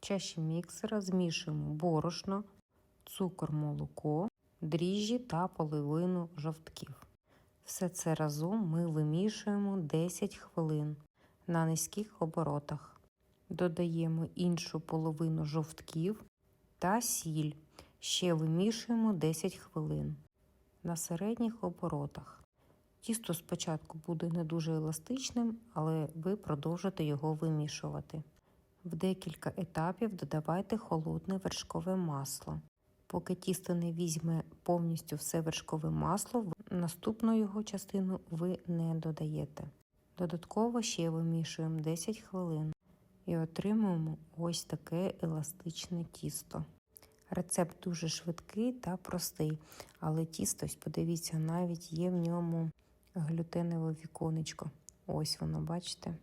чаші міксера змішуємо борошно, цукор, молоко, дріжджі та половину жовтків. Все це разом ми вимішуємо 10 хвилин на низьких оборотах. Додаємо іншу половину жовтків та сіль. Ще вимішуємо 10 хвилин на середніх оборотах. Тісто спочатку буде не дуже еластичним, але ви продовжите його вимішувати. В декілька етапів додавайте холодне вершкове масло. Поки тісто не візьме повністю все вершкове масло, наступну його частину ви не додаєте. Додатково ще вимішуємо 10 хвилин і отримуємо ось таке еластичне тісто. Рецепт дуже швидкий та простий, але тісто, подивіться, навіть є в ньому глютенове віконечко. Ось воно, бачите?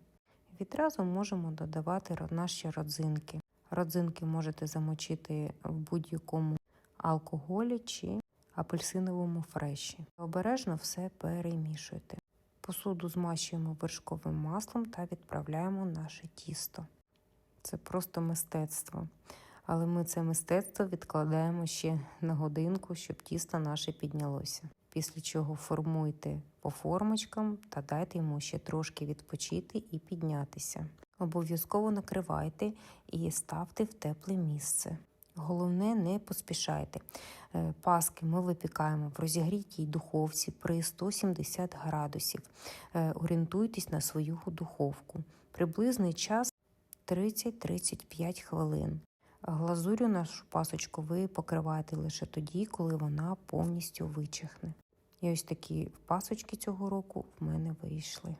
Відразу можемо додавати наші родзинки. Родзинки можете замочити в будь-якому алкоголі чи апельсиновому фреші. Обережно все перемішуйте. Посуду змащуємо вершковим маслом та відправляємо наше тісто. Це просто мистецтво. Але ми це мистецтво відкладаємо ще на годинку, щоб тісто наше піднялося. Після чого формуйте по формочкам та дайте йому ще трошки відпочити і піднятися. Обов'язково накривайте і ставте в тепле місце. Головне, не поспішайте. Е, Паски ми випікаємо в розігрітій духовці при 170 градусів. Е, Орієнтуйтесь на свою духовку. Приблизний час 30-35 хвилин. Глазурю нашу пасочку ви покриваєте лише тоді, коли вона повністю вичихне. І ось такі пасочки цього року в мене вийшли.